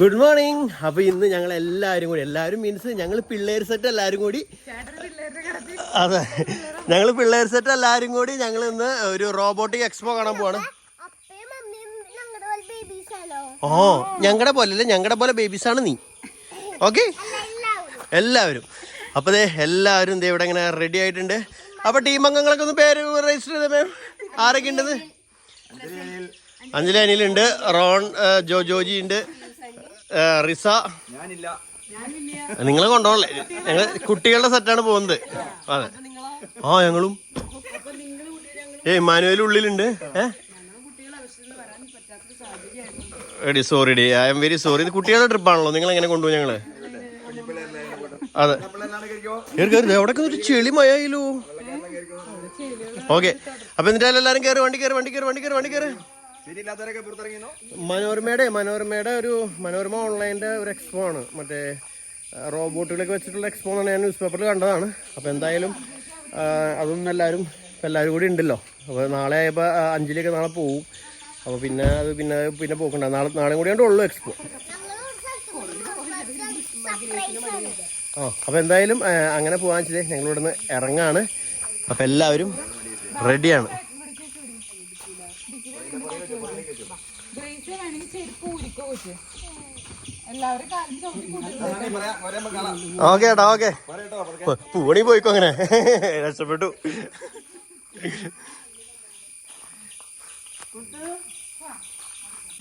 Good morning അപ്പൊ ഇന്ന് ഞങ്ങൾ എല്ലാവരും കൂടി എല്ലാവരും മീൻസ് ഞങ്ങൾ പിള്ളേർ സെറ്റ് എല്ലാവരും കൂടി. അതെ. ഞങ്ങൾ പിള്ളേർ സെറ്റ് എല്ലാവരും കൂടി ഞങ്ങൾ ഇന്ന് ഒരു റോബോട്ടിക് എക്സ്പോ കാണാൻ പോവാണ്. ഓ ഞങ്ങളുടെ പോലെ അല്ലേ? ഞങ്ങളുടെ പോലെ ബേബീസ് ആണ് നീ. ഓക്കെ എല്ലാവരും. എല്ലാവരും അപ്പൊ ദേ എല്ലാവരും ദേ ഇവിടെ ഇങ്ങനെ റെഡി ആയിട്ടുണ്ട്. അപ്പൊ ടീം അംഗങ്ങളൊക്കെ ഒന്ന് പേര് രജിസ്റ്റർ ചെയ്ത മാം ആരൊക്കെ ഉണ്ടത് അഞ്ജലി അനിലുണ്ട്. റോൺ ജോ ജോജി ഉണ്ട്. റിസ. നിങ്ങളെ കൊണ്ടോളേ ഞങ്ങൾ കുട്ടികളുടെ സെറ്റാണ് പോകുന്നത്. അതെ. ആ ഞങ്ങളും. ഏ മാനുവൽ ഉള്ളിലുണ്ട്. ഏ? എടി സോറി ഡി ഐ എം വെരി സോറി ഇത് കുട്ടികളുടെ ട്രിപ്പാണല്ലോ നിങ്ങൾ എങ്ങനെ കൊണ്ടുപോകും ഞങ്ങൾ? അതെ. അവിടെ ഒരു ചെളി മയായില്ലോ ഓക്കെ. അപ്പൊ എന്നിട്ട് എല്ലാരും കയറി വണ്ടി കയറി വണ്ടി കയറി വണ്ടി കയറി വണ്ടി കയറി മനോരമയുടെ മനോരമയുടെ ഒരു മനോരമ ഓൺലൈന്റെ ഒരു എക്സ്പോ ആണ്. മറ്റേ റോബോട്ടുകളൊക്കെ വെച്ചിട്ടുള്ള എക്സ്പോ എന്നാണ് ഞാൻ ന്യൂസ് പേപ്പറിൽ കണ്ടതാണ്. അപ്പോൾ എന്തായാലും അതൊന്നും എല്ലാവരും എല്ലാവരും കൂടി ഉണ്ടല്ലോ. അപ്പോൾ നാളെ ആയപ്പോൾ അഞ്ചിലേക്ക് നാളെ പോവും. അപ്പോൾ പിന്നെ അത് പിന്നെ പിന്നെ പോക്കണ്ട. നാളെ നാളെ കൂടിയാണ് ഉള്ളൂ എക്സ്പോ ആ അപ്പോൾ എന്തായാലും അങ്ങനെ പോകാൻ വെച്ചാൽ ഞങ്ങളിവിടുന്ന് ഇറങ്ങാണ്. അപ്പോൾ എല്ലാവരും റെഡിയാണ് ഊരിക്കോ എല്ലാവരും കാലം ചവിട്ടി ഓക്കെ ഏട്ടാ ഓക്കെ. പൂവണി പോയിക്കോ അങ്ങനെ. രക്ഷപ്പെട്ടു.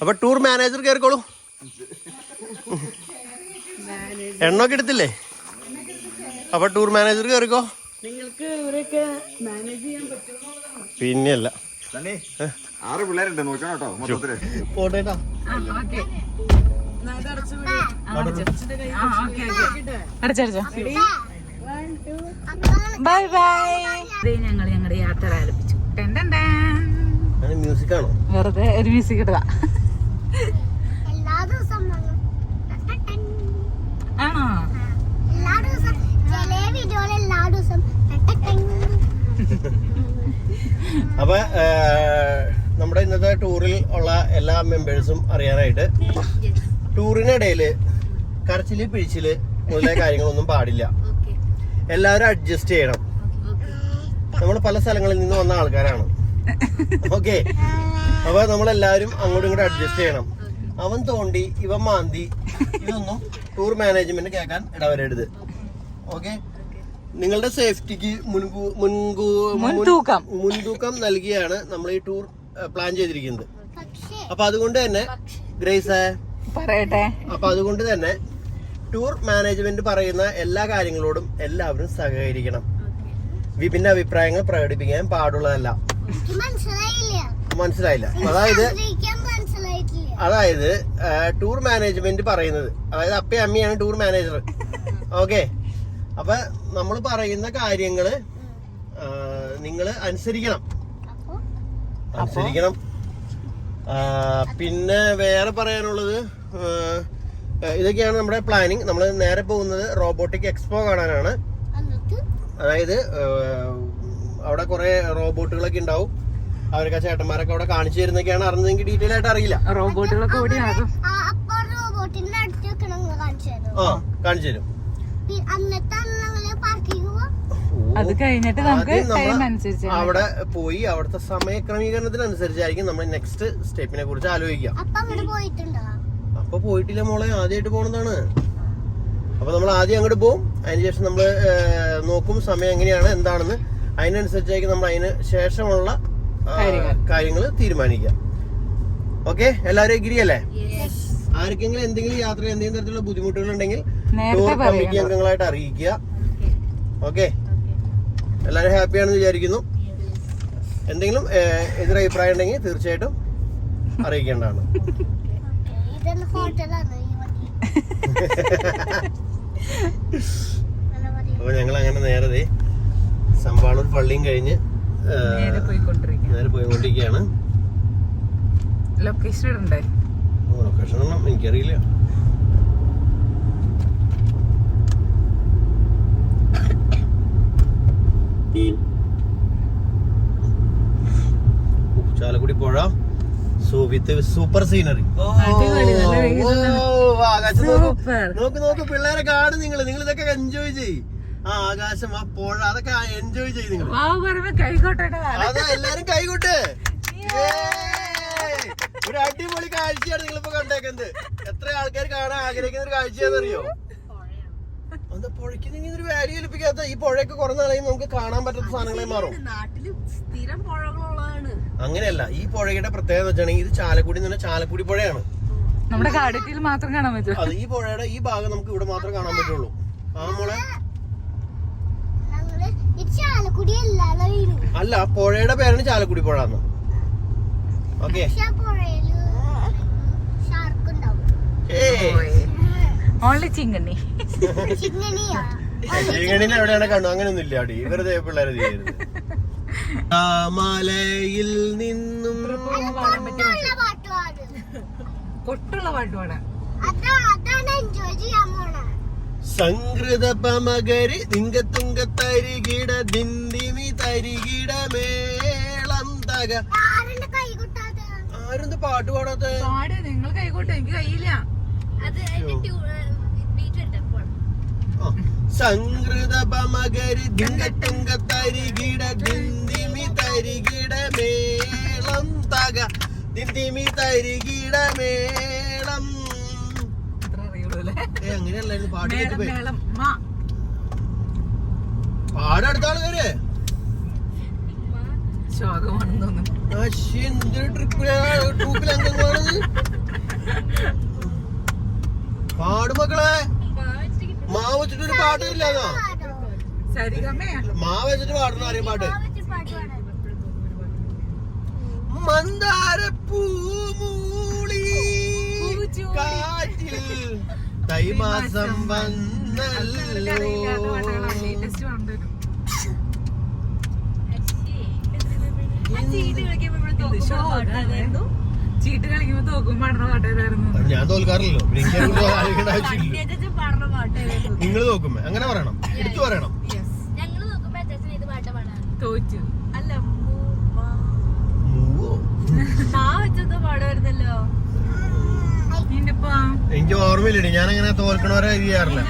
അപ്പൊ ടൂർ മാനേജർ കയറിക്കോളൂ എണ്ണൊക്കെ എടുത്തില്ലേ? അപ്പൊ ടൂർ മാനേജർ കയറിക്കോ നിങ്ങൾക്ക് ഇവരൊക്കെ മാനേജ് ചെയ്യാൻ പറ്റുമോ? പിന്നെയല്ല. ആറ് പിള്ളേരുണ്ട് നോക്കണം കേട്ടോ മൊത്തത്തിൽ. പോട്ടേട്ടാ. ബൈ ബൈ ഞങ്ങൾ ഞങ്ങളുടെ യാത്ര ആരംഭിച്ചു. മ്യൂസിക് ആണോ? വെറുതെ ഒരു മ്യൂസിക് ഇടുക. ആണോ. അപ്പൊ നമ്മുടെ ഇന്നത്തെ ടൂറിൽ ഉള്ള എല്ലാ മെമ്പേഴ്സും അറിയാനായിട്ട് ടൂറിനിടയിൽ കരച്ചിൽ പിഴിച്ചിൽ മുതലായ കാര്യങ്ങളൊന്നും പാടില്ല. എല്ലാവരും അഡ്ജസ്റ്റ് ചെയ്യണം. നമ്മൾ പല സ്ഥലങ്ങളിൽ നിന്ന് വന്ന ആൾക്കാരാണ്. ഓക്കെ അപ്പൊ നമ്മളെല്ലാവരും അങ്ങോട്ടും ഇങ്ങോട്ടും അഡ്ജസ്റ്റ് ചെയ്യണം. അവൻ തോണ്ടി ഇവൻ മാന്തി ഇതൊന്നും ടൂർ മാനേജ്മെന്റ് കേൾക്കാൻ ഇടവരരുത്. ഓക്കെ നിങ്ങളുടെ സേഫ്റ്റിക്ക് മുൻകൂ മുൻകൂ മുൻ- മുൻതൂക്കം. മുൻതൂക്കം നൽകിയാണ് നമ്മൾ ഈ ടൂർ പ്ലാൻ ചെയ്തിരിക്കുന്നത് അപ്പൊ അതുകൊണ്ട് തന്നെ ഗ്രേസ് പറയട്ടെ. അപ്പൊ അതുകൊണ്ട് തന്നെ ടൂർ മാനേജ്മെന്റ് പറയുന്ന എല്ലാ കാര്യങ്ങളോടും എല്ലാവരും സഹകരിക്കണം. വിഭിന്ന അഭിപ്രായങ്ങൾ പ്രകടിപ്പിക്കാൻ പാടുള്ളതല്ല. എനിക്ക് മനസ്സിലായില്ല. മനസ്സിലായില്ല. അതായത് അതായത് ടൂർ മാനേജ്മെന്റ് പറയുന്നത്. അതായത് അപ്പയും അമ്മയാണ് ടൂർ മാനേജർ. ഓക്കെ. അപ്പൊ നമ്മൾ പറയുന്ന കാര്യങ്ങൾ നിങ്ങൾ അനുസരിക്കണം. അപ്പൊ അനുസരിക്കണം. പിന്നെ വേറെ പറയാനുള്ളത് ഇതൊക്കെയാണ് നമ്മുടെ പ്ലാനിങ് നമ്മൾ നേരെ പോകുന്നത് റോബോട്ടിക് എക്സ്പോ കാണാനാണ്. അതായത് അവിടെ കുറെ റോബോട്ടുകളൊക്കെ ഉണ്ടാവും. അവരൊക്കെ ചേട്ടന്മാരൊക്കെ അവിടെ കാണിച്ചു തരുന്നൊക്കെയാണ് അറിഞ്ഞതെങ്കിൽ ഡീറ്റെയിൽ ആയിട്ട് അറിയില്ല. റോബോട്ടുകളൊക്കെ ആ കാണിച്ചു തരും പി- അന്നത്തെ അന്ന് ഞങ്ങൾ പാർക്കിങ് പോവാ അത് കഴിഞ്ഞിട്ട് നമുക്ക് ടൈം അനുസരിച്ച് അവിടെ പോയി അവിടുത്തെ സമയക്രമീകരണത്തിനനുസരിച്ചായിരിക്കും നമ്മൾ നെക്സ്റ്റ് സ്റ്റെപ്പിനെ കുറിച്ച് ആലോചിക്കാം അപ്പൊ അങ്ങോട്ട് പോയിട്ടുണ്ടോ? അപ്പൊ പോയിട്ടില്ല മോളെ ആദ്യമായിട്ട് പോണതാണ്. അപ്പൊ നമ്മൾ ആദ്യം അങ്ങോട്ട് പോകും അതിനുശേഷം നമ്മൾ നോക്കും സമയം എങ്ങനെയാണ് എന്താണെന്ന്. അതിനനുസരിച്ചായിരിക്കും നമ്മൾ അതിന് ശേഷമുള്ള കാര്യങ്ങൾ. തീരുമാനിക്കാം തീരുമാനിക്കുക. ഓക്കെ? എല്ലാവരും എഗ്രി അല്ലേ? ആർക്കെങ്കിലും എന്തെങ്കിലും യാത്ര എന്തെങ്കിലും തരത്തിലുള്ള ബുദ്ധിമുട്ടുകൾ ഉണ്ടെങ്കിൽ ടൂർ. കമ്മിറ്റി അംഗങ്ങളായിട്ട് അറിയിക്കുക. ഓക്കെ? എല്ലാവരും ഹാപ്പിയാണെന്ന് വിചാരിക്കുന്നു. എന്തെങ്കിലും എതിരഭിപ്രായം ഉണ്ടെങ്കിൽ തീർച്ചയായിട്ടും അറിയിക്കേണ്ടതാണ്. അപ്പൊ. അപ്പോൾ ഞങ്ങൾ അങ്ങനെ നേരത്തെ ദേ സമ്പാളൂർ പള്ളിയും കഴിഞ്ഞ് നേരെ പോയിക്കൊണ്ടിരിക്കും നേരെ പോയിക്കൊണ്ടിരിക്കുകയാണ്. ലൊക്കേഷൻ ഇടണ്ടേ? ലൊക്കേഷൻ ഒന്നും എനിക്കറിയില്ല. ചാലക്കുടി പുഴ. സോ വിത്ത് സൂപ്പർ സീനറി നോക്കൂ. നോക്ക് പിള്ളേരെ കാണു നിങ്ങൾ നിങ്ങൾ ഇതൊക്കെ എൻജോയ് ചെയ് ആ ആകാശം ആ പുഴ അതൊക്കെ എൻജോയ് ചെയ്യ് നിങ്ങൾ അതെ എല്ലാരും കൈകൊട്ട്. ഒരു അടിപൊളി കാഴ്ചയാണ് നിങ്ങളിപ്പോ കണ്ടേക്കുന്നത്. എത്ര ആൾക്കാർ കാണാൻ ആഗ്രഹിക്കുന്ന ഒരു കാഴ്ചയാണെന്നറിയോ? പുഴയ്ക്ക് നിങ്ങൾ ഒരു വാല്യൂ ലഭിക്കാത്ത ഈ പുഴയൊക്കെ കുറെ നാളായി നമുക്ക് കാണാൻ പറ്റാത്ത സാധനങ്ങളെ മാറും. നാട്ടിൽ സ്ഥിരം പുഴകളുള്ളതാണ്. അങ്ങനെയല്ല ഈ പുഴയുടെ പ്രത്യേകത വെച്ചാണെങ്കിൽ ഇത് ചാലക്കുടി എന്ന് പറഞ്ഞാൽ ചാലക്കുടി പുഴയാണ്. നമ്മുടെ കാടുറ്റിയിൽ മാത്രം കാണാൻ പറ്റും അത് ഈ പുഴയുടെ ഈ ഭാഗം നമുക്ക് ഇവിടെ മാത്രം കാണാൻ പറ്റുള്ളൂ. ആ മോളെ? അല്ല പുഴയുടെ പേരാണ് ചാലക്കുടി പുഴ എന്ന്. ഓക്കെ. പക്ഷെ ആ പുഴയിൽ ഷാർക്ക് ഉണ്ടാവും ഓൺലി ചിങ്ങണ്ണി. ചിങ്ങനിയാ ചീങ്ങണിനെ എവിടെയാണ് കണ്ടു? അങ്ങനെയൊന്നും ഇല്ല അടി വെറുതെ പിള്ളേരെ ചെയ്യരുത് മലയിൽ നിന്നും കൊട്ടുള്ള പാട്ട് പാട് പോണ. സംകൃത പമകരി തിങ്കത്തുങ്ക തരികിട ദിന്തിമി തരികിട മേളം തക ആരെന്ത് പാട്ട് പാടാത്ത പാട് നിങ്ങൾ കൈകോട്ടെ എനിക്ക് കയ്യില്ല. അത് സംകൃത പമകരി തിങ്കത്തുങ്ക തരികിട ദിന്തിമി തരികിട മേളം തക. ദിന്തിമി തരികിട മേളം. അല്ലേ? ഏ അങ്ങനെയല്ലായിരുന്നു. പാട്ട് മേളം കേട്ടിപ്പോയി മേളം മാ. പാടടുത്ത ആൾക്കാര് ശോകമാണെന്ന് തോന്നുന്നു. അശ്ശി, എന്തൊരു ട്രിപ്പിലാ ട്രൂപ്പിൽ അംഗങ്ങളാണത് പാട് മക്കളെ മാ വെച്ചിട്ട് ഒരു പാട്ട്? ഇല്ലാന്നോ സരിഗമയാ വെച്ചിട്ട് പാടുന്ന അറിയാം പാട്ട് മന്ദാരപ്പൂമൂളി. കാറ്റിൽ തൈമാസം വന്നല്ലോ. ചീട്ട് കളിക്കുമ്പോ തോക്കും പാടുന്ന പാട്ടായിരുന്നു ഞാൻ തോൽക്കാറില്ലല്ലോ. നിങ്ങൾ നോക്കുമ്പോ അങ്ങനെ പറയണം എടുത്തു പറയണം. ഞങ്ങൾ നോക്കുമ്പോ അച്ഛൻ ഇത് പാട്ട് പാടാൻ തോറ്റു. അല്ല എനിക്ക് ഓർമ്മയില്ലേ ഞാൻ അങ്ങനെ തോൽക്കണവരെ ഇത് ചെയ്യാറില്ല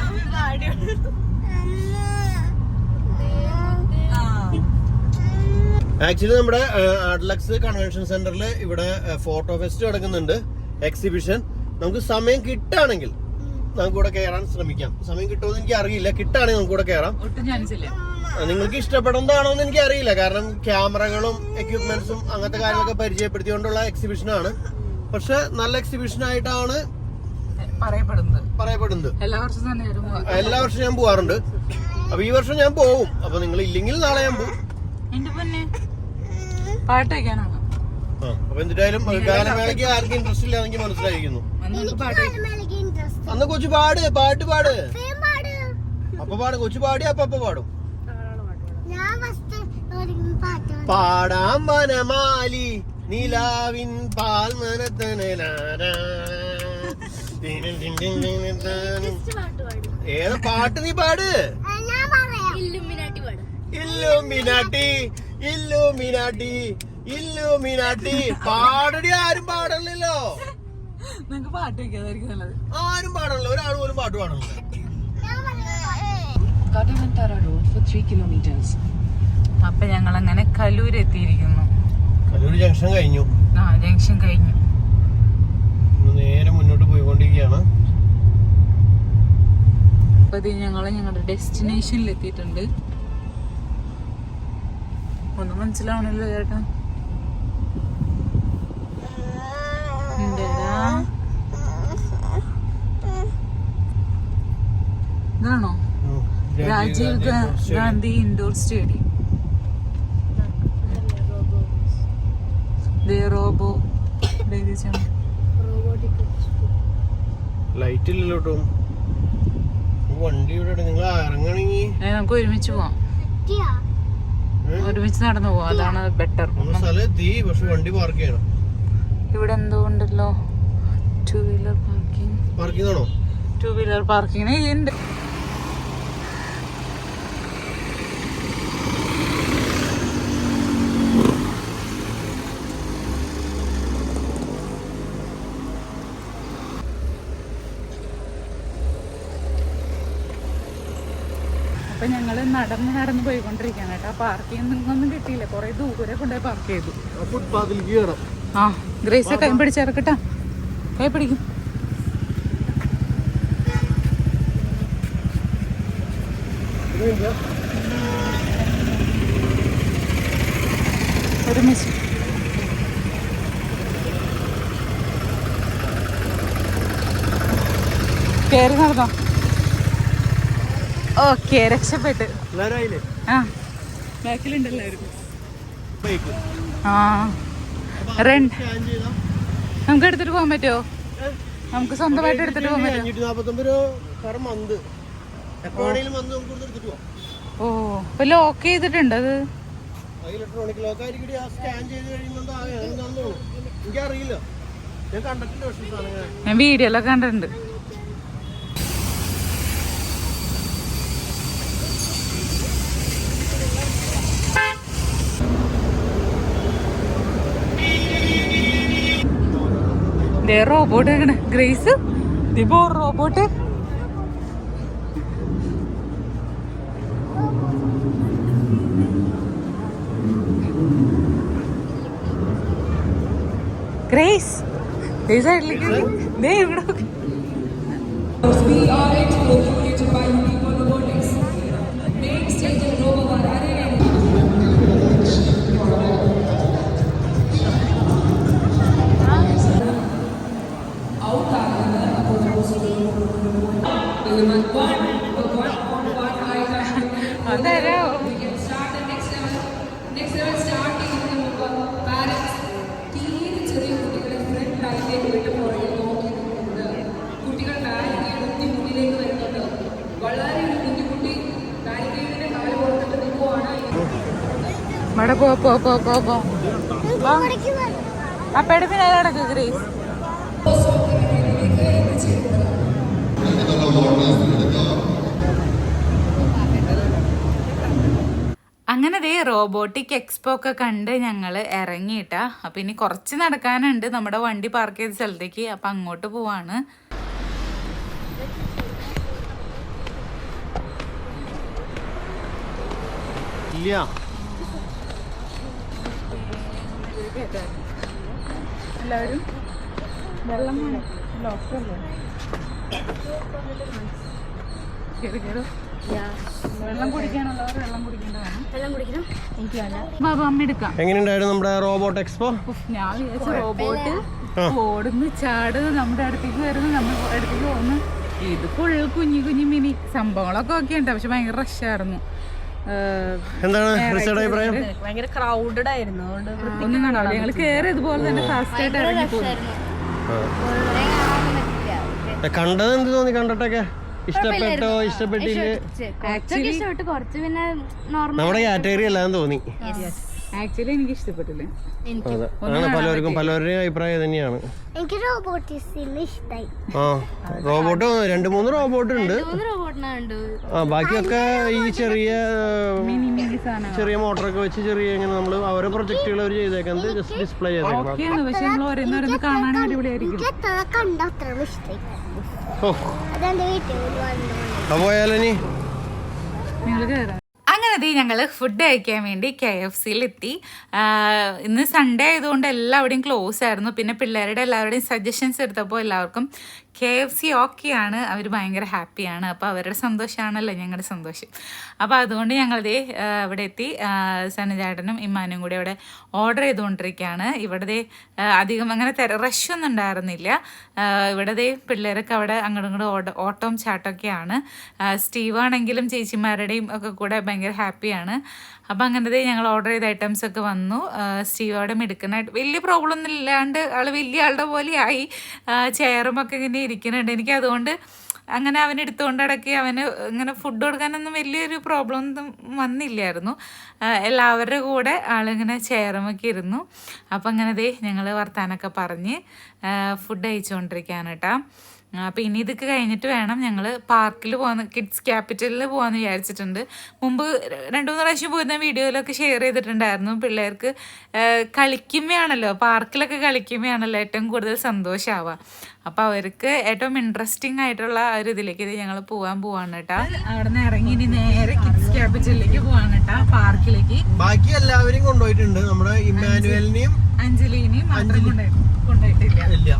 ആക്ച്വലി നമ്മുടെ അഡ്ലക്സ് കൺവെൻഷൻ സെന്ററിൽ ഇവിടെ ഫോട്ടോ ഫെസ്റ്റ് നടക്കുന്നുണ്ട് എക്സിബിഷൻ നമുക്ക് സമയം കിട്ടുകയാണെങ്കിൽ നമുക്ക് കേറാൻ കയറാൻ ശ്രമിക്കാം. സമയം കിട്ടുമെന്ന് എനിക്ക് അറിയില്ല കിട്ടാണെങ്കിൽ നമുക്ക് കേറാം. കയറാം നിങ്ങൾക്ക് ഇഷ്ടപ്പെടുന്നതാണോ എന്ന് എനിക്ക് അറിയില്ല കാരണം ക്യാമറകളും എക്യുപ്മെന്റ്സും അങ്ങനത്തെ കാര്യങ്ങളൊക്കെ പരിചയപ്പെടുത്തിക്കൊണ്ടുള്ള എക്സിബിഷനാണ് പക്ഷെ നല്ല എക്സിബിഷൻ ആയിട്ടാണ് പറയപ്പെടുന്നത്. എല്ലാ വർഷവും ഞാൻ പോവാറുണ്ട്. അപ്പൊ ഈ വർഷം ഞാൻ പോവും. അപ്പൊ നിങ്ങൾ ഇല്ലെങ്കിൽ നാളെ ഞാൻ പോവും. അപ്പൊ എന്തായാലും ഗാനമേളയ്ക്ക് ആർക്കും ഇൻട്രസ്റ്റ് ഇല്ലാന്നെങ്കിൽ മനസ്സിലായിരിക്കുന്നു. അന്ന് കൊച്ചു പാട് പാട്ട് പാട്. പാട്. അപ്പൊ പാട് കൊച്ചു പാടി അപ്പൊ അപ്പൊ പാടും. പാടാം. വനമാലി നിലാവിൻ പാൽ ഏത് പാട്ട് നീ പാട്? ആ, ഞാൻ പറയാം. ഇല്ലുമിനാട്ടി പാടും. ഇല്ലുമിനാട്ടി ഇല്ലുമിനാട്ടി. പാടടി ആരും പാടണല്ലോ. നിങ്ങക്ക് പാട്ട് വെക്കാതായിരിക്കും നല്ലത്. ആരും പാടണല്ലോ. ഒരാൾ പോലും പാട്ട് പറയാം Kadimantara Road for 3 kilometers. അപ്പൊ ഞങ്ങൾ അങ്ങനെ കലൂർ എത്തിയിരിക്കുന്നു കല്ലൂർ ജംഗ്ഷൻ കഴിഞ്ഞു. ആ ജംഗ്ഷൻ കഴിഞ്ഞു. നേരെ മുന്നോട്ട് പോയിക്കൊണ്ടിരിക്കുകയാണ്. അപ്പൊ ഇത് ഞങ്ങൾ ഞങ്ങളുടെ ഡെസ്റ്റിനേഷനിൽ എത്തിയിട്ടുണ്ട് ഒന്നും മനസ്സിലാവണല്ലോ ചേട്ടാ. Rajiv Gandhi indoor stadium. Robo. Light ഇല്ലല്ലോ വണ്ടി ഇവിടെ നിങ്ങൾ ഇറങ്ങണെങ്കിൽ നമുക്ക് ഒരുമിച്ച് പോവാം? ഒരുമിച്ച് നടന്നു പോവാം. അതാണ് ബെറ്റർ വണ്ടി പാർക്ക് ചെയ്യണം. ഇവിടെ എന്തോ ഉണ്ടല്ലോ two wheeler parking two wheeler parking ഉണ്ട് അപ്പൊ ഞങ്ങൾ നടന്ന് നടന്ന് പോയിക്കൊണ്ടിരിക്കുകയാണ് കേട്ടോ. പാർക്കിംഗ് ഒന്നും കിട്ടിയില്ല. കുറെ ദൂരെ കൊണ്ടുപോയി പാർക്ക് ചെയ്തു. ആ ഗ്രേസ് കൈ പിടിച്ചിറക്കട്ടാ കൈ പിടിക്കും. ഒരു മിസ്. കയറി നടന്നോ ഓക്കെ രക്ഷപ്പെട്ട് എല്ലാവരും ആയില്ലേ ആ ബാക്കിലുണ്ട് എല്ലാവരും ബൈക്ക് ആ റെന്റ് സ്കാൻ രക്ഷപ്പെട്ട്. നമുക്ക് എടുത്തിട്ട് പോകാൻ പറ്റുമോ? നമുക്ക് സ്വന്തമായിട്ട് എടുത്തിട്ട് പോകാൻ പറ്റുമോ? ഓ. ഇപ്പൊ ലോക്ക് ചെയ്തിട്ടുണ്ട് അത്. ഇലക്ട്രോണിക് ലോക്ക് ആയിരിക്കും സ്കാൻ ചെയ്ത് എനിക്കറിയില്ല. ഞാൻ വീഡിയോ ഞാൻ ഞാൻ വീഡിയോയിലൊക്കെ കണ്ടിട്ടുണ്ട്. റോബോട്ട് ഗ്രേസ് ഇതിപ്പോ റോബോട്ട് ഗ്രേസ് ദേ സൈഡിലേക്ക് ദേ ഇവിടെ നോക്ക്. അതാരോ ഇവിടെ പോ പോ പോ പോ പോ. ആ പിന്നെ ഗ്രേസ്? അങ്ങനെ ദേ റോബോട്ടിക് എക്സ്പോ ഒക്കെ കണ്ട് ഞങ്ങൾ ഇറങ്ങിയിട്ടാ. അപ്പം ഇനി കുറച്ച് നടക്കാനുണ്ട്. നമ്മുടെ വണ്ടി പാർക്ക് ചെയ്ത സ്ഥലത്തേക്ക്. അപ്പം അങ്ങോട്ട് പോവാണ്. ഇല്ല. എല്ലാവരും വെള്ളം വേണം. എങ്ങനെയുണ്ടായിരുന്നു നമ്മുടെ റോബോട്ട് എക്സ്പോ? ഞാൻ വിചാരിച്ച റോബോട്ട് ഓടുന്നു ചാടുന്നു നമ്മുടെ അടുത്തേക്ക് വരുന്നു നമ്മുടെ അടുത്തേക്ക് പോകുന്നു. ഇത് ഫുൾ കുഞ്ഞു കുഞ്ഞു മിനി സംഭവങ്ങളൊക്കെ ഒക്കെ ഉണ്ട് പക്ഷെ ഭയങ്കര റഷായിരുന്നു എന്താണ് അഭിപ്രായം? ഭയങ്കര ക്രൗഡഡ് ആയിരുന്നു അതുകൊണ്ട് ഒന്നും കാണാവില്ല ഞങ്ങൾ കയറി ഇതുപോലെ തന്നെ ഫാസ്റ്റ് ആയിട്ട് ഇറങ്ങി പോകുന്നു കണ്ടത് എന്ത് തോന്നി കണ്ടിട്ടൊക്കെ? ഇഷ്ടപ്പെട്ടോ ഇഷ്ടപ്പെട്ടില്ലേ? നോർമൽ നമ്മുടെ കാറ്റഗറി അല്ലാന്ന് തോന്നി. ആക്ച്വലി എനിക്ക് ഇഷ്ടപ്പെട്ടില്ല. ആണ് പലർക്കും പലരുടെയും അഭിപ്രായം തന്നെയാണ് എനിക്ക് റോബോട്ടിക്സിന് ഇഷ്ടമായി ആ റോബോട്ട് രണ്ട് മൂന്ന് റോബോട്ട് ഉണ്ട്. ആ ബാക്കിയൊക്കെ ഈ ചെറിയ ചെറിയ മോട്ടറൊക്കെ വെച്ച് ചെറിയ ഇങ്ങനെ നമ്മൾ ഓരോ പ്രൊജക്റ്റുകൾ അവർ ചെയ്തേക്കുന്നത് ജസ്റ്റ് ഡിസ്പ്ലേ ചെയ്തേക്കാം ഓക്കെയാണ് പക്ഷെ നമ്മൾ ഓരോന്നോരോന്ന് കാണാൻ അടിപൊളിയായിരിക്കും. ഓ. വന്നു. അപ്പൊ നിങ്ങൾ കയറാം ദേ ഞങ്ങൾ ഫുഡ് കഴിക്കാൻ വേണ്ടി കെ എഫ് സിയിൽ എത്തി ഇന്ന് സൺഡേ ആയതുകൊണ്ട് എല്ലാവരുടെയും ക്ലോസ് ആയിരുന്നു. പിന്നെ പിള്ളേരുടെ എല്ലാവരുടെയും സജഷൻസ് എടുത്തപ്പോൾ എല്ലാവർക്കും കെ എഫ് സി ഓക്കെയാണ്. അവർ ഭയങ്കര ഹാപ്പിയാണ്. അപ്പോൾ അവരുടെ സന്തോഷമാണല്ലോ ഞങ്ങളുടെ സന്തോഷം. അപ്പോൾ അതുകൊണ്ട് ആഹ് ഇവിടെ എത്തി സനചേട്ടനും ഇമ്മാനും കൂടി അവിടെ ഓർഡർ ചെയ്തുകൊണ്ടിരിക്കുകയാണ് ഇവിടത്തെ അധികം അങ്ങനെ തിര റഷൊന്നും ഉണ്ടായിരുന്നില്ല. ഇവിടത്തെ പിള്ളേരൊക്കെ അവിടെ അങ്ങോട്ടും ഇങ്ങോട്ടും ഓട ഓട്ടവും ചാട്ടമൊക്കെയാണ് സ്റ്റീവാണെങ്കിലും ചേച്ചിമാരുടെയും ഒക്കെ കൂടെ ഭയങ്കര ഹാപ്പിയാണ്. അപ്പം അങ്ങനത്തെ ഞങ്ങൾ ഓർഡർ ചെയ്ത ഐറ്റംസ് ഒക്കെ വന്നു. സ്റ്റീവോടെ മിടുക്കനായിട്ട് വലിയ പ്രോബ്ലം ഒന്നും ഇല്ലാണ്ട് ആൾ വലിയ ആളുടെ ആയി. ചെയറും ഒക്കെ ഇങ്ങനെ ഇരിക്കുന്നുണ്ട്. എനിക്ക് അതുകൊണ്ട് അങ്ങനെ അവൻ എടുത്തുകൊണ്ട് അടക്കി അവന് ഇങ്ങനെ ഫുഡ് കൊടുക്കാനൊന്നും വലിയൊരു പ്രോബ്ലം ഒന്നും വന്നില്ലായിരുന്നു. എല്ലാവരുടെ കൂടെ ആളിങ്ങനെ ചെയറുമൊക്കെ ഇരുന്നു. അപ്പം അങ്ങനെ ദേ ഞങ്ങൾ വർത്താനൊക്കെ പറഞ്ഞ് ഫുഡ് അയച്ചുകൊണ്ടിരിക്കാനട്ടാ അപ്പം ഇനി ഇതൊക്കെ കഴിഞ്ഞിട്ട് വേണം ഞങ്ങൾ പാർക്കിൽ പോകാൻ കിഡ്സ് ക്യാപിറ്റലിൽ പോകാമെന്ന് വിചാരിച്ചിട്ടുണ്ട്. മുമ്പ് രണ്ട് മൂന്ന് പ്രാവശ്യം പോയിരുന്ന വീഡിയോയിലൊക്കെ ഷെയർ ചെയ്തിട്ടുണ്ടായിരുന്നു. പിള്ളേർക്ക് കളിക്കുമ്പോഴാണല്ലോ പാർക്കിലൊക്കെ കളിക്കുമ്പോഴാണല്ലോ ഏറ്റവും കൂടുതൽ സന്തോഷമാവുക അപ്പോൾ അവർക്ക് ഏറ്റവും ഇൻട്രസ്റ്റിംഗ് ആയിട്ടുള്ള ആ ഒരു ഇതിലേക്ക് ഇത് ഞങ്ങൾ പോകാൻ പോവാണ് കേട്ടോ. അവിടെ നിന്ന് ഇറങ്ങി ഇനി നേരെ കിഡ്സ് ക്യാപിറ്റലിലേക്ക് പോവാണ് കേട്ടോ പാർക്കിലേക്ക്. ബാക്കി എല്ലാവരെയും കൊണ്ടുപോയിട്ടുണ്ട്. നമ്മുടെ ഇമ്മാനുവലിനെയും അഞ്ജലിനെയും മാത്രം കൊണ്ടുപോയിട്ടില്ല.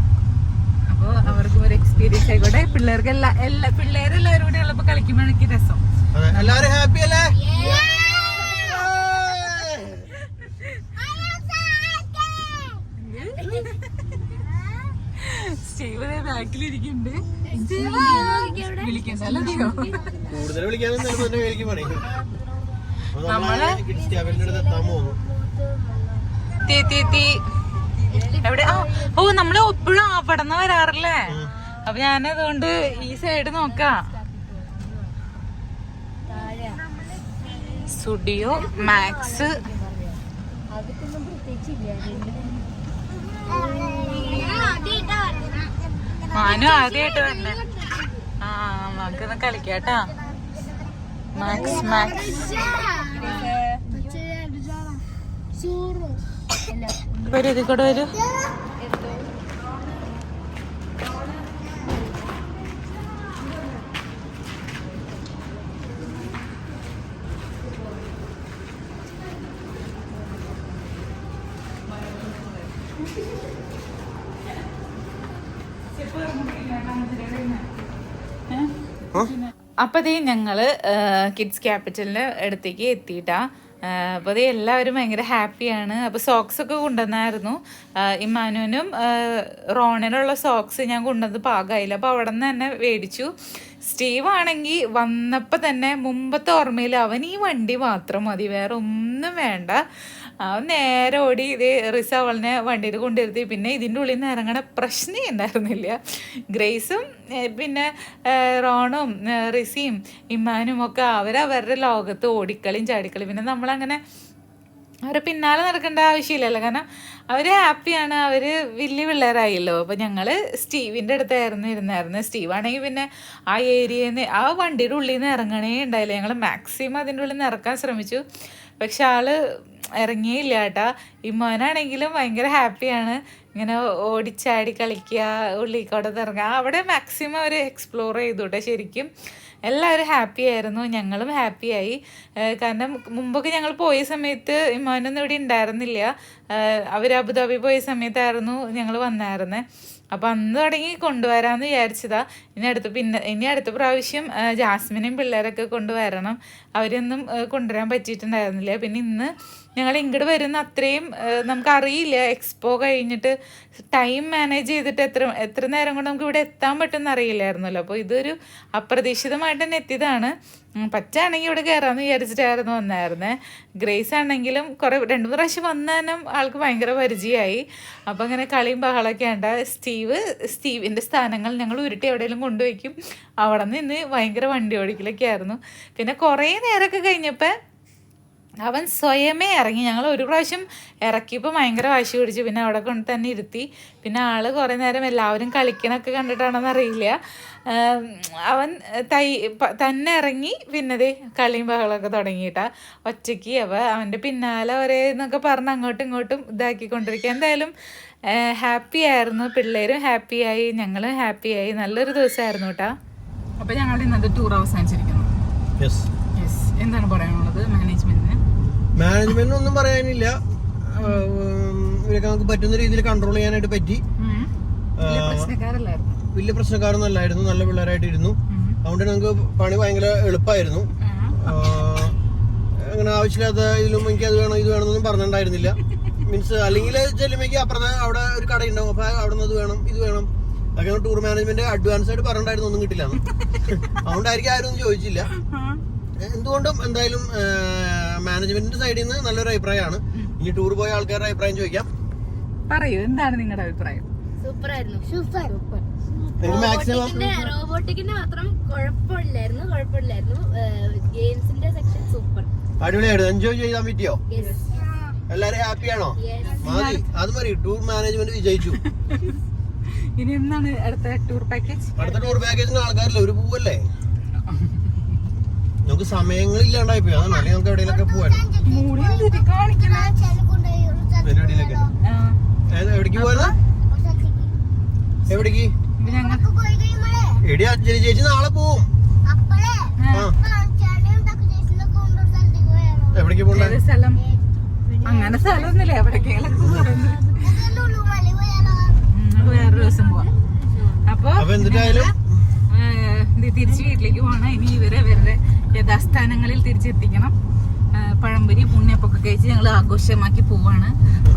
അപ്പോൾ അവർക്കും ഒരു എക്സ്പീരിയൻസ് ആയിക്കോട്ടെ. പിള്ളേർക്ക് എല്ലാ എല്ലാ പിള്ളേരെല്ലാവരും കൂടെ ഉള്ളപ്പോൾ കളിക്കുമ്പോ എനിക്ക് രസം. അതെ. എല്ലാവരും ഹാപ്പി അല്ലേ? സ്റ്റീവ് ബാക്കിലിരിക്കുന്നുണ്ട്. വിളിക്കണ്ടല്ലോ കൂടുതൽ വിളിക്കാനും ചിലപ്പോ എന്റെ കയ്യിലേക്ക് പണി. അപ്പൊ നമ്മൾ എവിടെ? ആ ഓ നമ്മൾ എപ്പോഴും അവിടെ നിന്ന് വരാറില്ലേ? അപ്പൊ ഞാനതുകൊണ്ട് ഈ സൈഡ് നോക്കാം. Studio max. മാനു ആദ്യമായിട്ട് തന്നെ ആ നമുക്കൊന്ന് കളിക്കാട്ടാ. Max max. വരൂ ഇതിൽ കൂടെ വരൂ അപ്പതേ ഞങ്ങൾ കിഡ്സ് ക്യാപിറ്റലിന്റെ അടുത്തേക്ക് എത്തിയിട്ടാ. അപ്പോൾ അത് എല്ലാവരും ഭയങ്കര ഹാപ്പിയാണ്. അപ്പോൾ സോക്സ് ഒക്കെ കൊണ്ടുവന്നായിരുന്നു. ഇമ്മാനുവിനും റോണിനുള്ള സോക്സ് ഞാൻ കൊണ്ടുവന്നത് പാകമായില്ല. അപ്പോൾ അവിടെ നിന്ന് തന്നെ മേടിച്ചു. സ്റ്റീവ് ആണെങ്കിൽ വന്നപ്പോൾ തന്നെ മുമ്പത്തെ ഓർമ്മയിൽ അവൻ ഈ വണ്ടി മാത്രം മതി വേറെ ഒന്നും വേണ്ട. അവൻ നേരെ ഓടി ഇത് റിസ അവളിനെ വണ്ടിയിൽ കൊണ്ടിരുത്തി പിന്നെ ഇതിന്റെ ഉള്ളിൽ നിന്ന് ഇറങ്ങണ പ്രശ്നമേ ഉണ്ടായിരുന്നില്ല. ഗ്രേസും പിന്നെ റോണും റിസിയും ഇമ്മാനും ഒക്കെ അവരവരുടെ ലോകത്ത് ഓടിക്കളിയും ചാടിക്കളിയും. പിന്നെ നമ്മളങ്ങനെ അവരെ പിന്നാലെ നടക്കേണ്ട ആവശ്യമില്ലല്ലോ. കാരണം അവർ ഹാപ്പിയാണ്. അവർ വലിയ പിള്ളേരായല്ലോ. അപ്പോൾ ഞങ്ങൾ സ്റ്റീവിന്റെ അടുത്തായിരുന്നു ഇരുന്നായിരുന്നു. സ്റ്റീവ് ആണെങ്കിൽ പിന്നെ ആ ഏരിയയിൽ നിന്ന് ആ വണ്ടിയുടെ ഉള്ളിൽ നിന്ന് ഇറങ്ങണേ ഉണ്ടായില്ല. ഞങ്ങൾ മാക്സിമം അതിന്റെ ഉള്ളിൽ നിന്ന് ഇറക്കാൻ ശ്രമിച്ചു. പക്ഷെ ആൾ ഇറങ്ങിയില്ല കേട്ടാ. ഇമ്മോനാണെങ്കിലും ഭയങ്കര ഹാപ്പിയാണ്. ഇങ്ങനെ ഓടിച്ചാടി കളിക്കുക ഉള്ളിക്കോടെ ഇറങ്ങുക. അവിടെ മാക്സിമം അവർ എക്സ്പ്ലോർ ചെയ്തു ശരിക്കും. എല്ലാവരും ഹാപ്പി ആയിരുന്നു. ഞങ്ങളും ഹാപ്പിയായി കാരണം മുമ്പൊക്കെ ഞങ്ങൾ പോയ സമയത്ത് ഇമാനൊന്നും ഇവിടെ ഉണ്ടായിരുന്നില്ല. അവർ അബുദാബി പോയ സമയത്തായിരുന്നു ഞങ്ങൾ വന്നായിരുന്നേ. അപ്പോൾ അന്ന് തുടങ്ങി കൊണ്ടുവരാമെന്ന് വിചാരിച്ചതാ. ഇനി അടുത്ത പിന്നെ ഇനി അടുത്ത പ്രാവശ്യം ജാസ്മിനും പിള്ളേരൊക്കെ കൊണ്ടുവരണം. അവരൊന്നും കൊണ്ടുവരാൻ പറ്റിയിട്ടുണ്ടായിരുന്നില്ല. പിന്നെ ഇന്ന് ഞങ്ങൾ ഇങ്ങോട്ട് വരുന്ന അത്രയും നമുക്കറിയില്ല. എക്സ്പോ കഴിഞ്ഞിട്ട് ടൈം മാനേജ് ചെയ്തിട്ട് എത്ര എത്ര നേരം കൊണ്ട് നമുക്ക് ഇവിടെ എത്താൻ പറ്റുമെന്ന് അറിയില്ലായിരുന്നല്ലോ. അപ്പോൾ ഇതൊരു അപ്രതീക്ഷിതമായിട്ട് തന്നെ എത്തിയതാണ്. പറ്റാണെങ്കിൽ ഇവിടെ കയറാമെന്ന് വിചാരിച്ചിട്ടായിരുന്നു വന്നായിരുന്നേ. ഗ്രേസ് ആണെങ്കിലും കുറേ രണ്ട് മൂന്ന് പ്രാവശ്യം വന്നാലും ആൾക്ക് ഭയങ്കര പരിചയമായി. അപ്പോൾ അങ്ങനെ കളിയും ബഹളമൊക്കെ ഉണ്ട് സ്റ്റീവ് സ്റ്റീവിന്റെ സ്ഥാനങ്ങൾ ഞങ്ങൾ ഉരുട്ടി എവിടെയെങ്കിലും കൊണ്ടുവയ്ക്കും അവിടെ നിന്ന് ഭയങ്കര വണ്ടി ഓടിക്കലൊക്കെ ആയിരുന്നു. പിന്നെ കുറേ നേരമൊക്കെ കഴിഞ്ഞപ്പോൾ അവൻ സ്വയമേ ഇറങ്ങി. ഞങ്ങൾ ഒരു പ്രാവശ്യം ഇറക്കിയപ്പോൾ ഭയങ്കര വാശി പിടിച്ചു. പിന്നെ അവിടെ കൊണ്ട് തന്നെ ഇരുത്തി. പിന്നെ ആൾ കുറേ നേരം എല്ലാവരും കളിക്കണൊക്കെ കണ്ടിട്ടാണെന്ന് അറിയില്ല. അവൻ തൈ തന്നെ ഇറങ്ങി. പിന്നെ ദേ കളിയും ബഹളമൊക്കെ തുടങ്ങിയിട്ടാ. ഒറ്റയ്ക്ക് അവ അവന്റെ പിന്നാലെ ഒരേ എന്നൊക്കെ പറഞ്ഞ് അങ്ങോട്ടും ഇങ്ങോട്ടും ഇതാക്കിക്കൊണ്ടിരിക്കുക. എന്തായാലും ഹാപ്പി ആയിരുന്നു. പിള്ളേരും ഹാപ്പിയായി ഞങ്ങളും ഹാപ്പിയായി നല്ലൊരു ദിവസമായിരുന്നു കേട്ടാ അപ്പോൾ ഞങ്ങൾ ഇന്നത്തെ ടൂർ അവസാനിച്ചിരിക്കുന്നു. യെസ് യെസ് എന്താണ് പറയാനുള്ളത്? മാനേജ്മെന്റിന് മാനേജ്മെന്റ് ഒന്നും പറയാനില്ല. ഇവരൊക്കെ നമുക്ക് പറ്റുന്ന രീതിയിൽ കൺട്രോൾ ചെയ്യാനായിട്ട് പറ്റി. വലിയ പ്രശ്നക്കാരൊന്നും അല്ലായിരുന്നു നല്ല പിള്ളേരായിട്ട് ഇരുന്നു അതുകൊണ്ട് നമുക്ക് പണി ഭയങ്കര എളുപ്പമായിരുന്നു അങ്ങനെ ആവശ്യമില്ലാത്ത ഇതിലും എനിക്ക് അത് വേണം ഇത് വേണമെന്നൊന്നും പറഞ്ഞിട്ടുണ്ടായിരുന്നില്ല. മീൻസ് അല്ലെങ്കിൽ ചെല്ലുമ്പോൾ അപ്പുറത്തെ അവിടെ ഒരു കട ഉണ്ടാവും അപ്പൊ അവിടെ നിന്ന് ഇത് വേണം ഇത് വേണം. അതൊക്കെ ടൂർ മാനേജ്മെന്റ് അഡ്വാൻസ് ആയിട്ട് പറഞ്ഞിട്ടുണ്ടായിരുന്നു. ഒന്നും കിട്ടില്ല അതുകൊണ്ടായിരിക്കും ആരും ചോദിച്ചില്ല. എന്തുകൊണ്ടും എന്തായാലും മാനേജ്മെന്റിന്റെ സൈഡിൽ നിന്ന് നല്ലൊരു അഭിപ്രായമാണ്. ഇനി ടൂർ പോയ ആൾക്കാരുടെ അഭിപ്രായം ചോദിക്കാം. പറയൂ എന്താണ് നിങ്ങളുടെ അഭിപ്രായം? സൂപ്പർ. ആയിരുന്നു സൂപ്പർ മാക്സിമം റോബോട്ടിക്കിന്റെ മാത്രം കുഴപ്പമില്ലായിരുന്നു കുഴപ്പമില്ലായിരുന്നു. ഗെയിംസിന്റെ സെക്ഷൻ സൂപ്പർ. അടിപൊളിയായിരുന്നു. എൻജോയ് ചെയ്യാൻ പറ്റിയോ യെസ് എല്ലാരും ഹാപ്പിയാണോ? മതി അത് മതി. ടൂർ മാനേജ്മെന്റ് വിജയിച്ചു. ഇനി എന്താണ് അടുത്ത ടൂർ പാക്കേജ് അടുത്ത ടൂർ പാക്കേജിന് ആൾക്കാരില്ല ഒരു പൂവല്ലേ? നമുക്ക് സമയങ്ങളില്ലാണ്ടായി പോയി. അതാണ് അല്ലെങ്കിൽ നമുക്ക് എവിടെയെങ്കിലൊക്കെ പോവാൻ. എവിടേക്ക് സ്ഥലത്തേക്ക്. എവിടേക്ക്? എടി അഞ്ജലി ചേച്ചി നാളെ പോവും. എവിടേക്ക് സ്ഥലം? അങ്ങനെ സ്ഥലമൊന്നുമില്ല എവിടേക്കെങ്കിലും വേറൊരു ദിവസം പോവാം. അപ്പൊ എന്തിട്ടായാലും തിരിച്ച് വീട്ടിലേക്ക് പോകണം ഇനി ഇവരെ ഇവരുടെ യഥാസ്ഥാനങ്ങളിൽ തിരിച്ചെത്തിക്കണം. പഴംപൊരി പുണ്യപ്പൊക്കെ കഴിച്ച് ഞങ്ങൾ ആഘോഷമാക്കി പോവാണ്.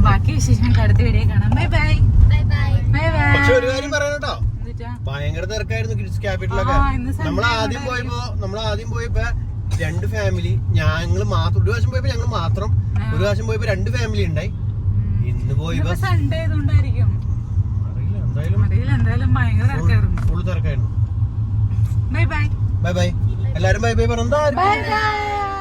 ബാക്കി വിശേഷം അടുത്ത വീഡിയോ കാണാം. Bye bye. Bye bye. Bye ഭയങ്കര തിരക്കായിരുന്നു കിഡ്സ് ക്യാപിറ്റലൊക്കെ നമ്മൾ ആദ്യം പോയപ്പോ നമ്മൾ ആദ്യം പോയപ്പോ രണ്ട് ഫാമിലി ഞങ്ങൾ മാത്രം ഒരു പ്രാവശ്യം പോയപ്പോ ഞങ്ങൾ മാത്രം. ഒരു പ്രാവശ്യം പോയപ്പോ രണ്ട് ഫാമിലി ഉണ്ടായി. ഇന്ന് പോയപ്പോ സൺഡേ എന്തായാലും ഫുൾ തിരക്കായിരുന്നു. ബൈ ബൈ ബൈ ബൈ എല്ലാരും ബൈ ബൈ പറഞ്ഞാ ബൈ ബൈ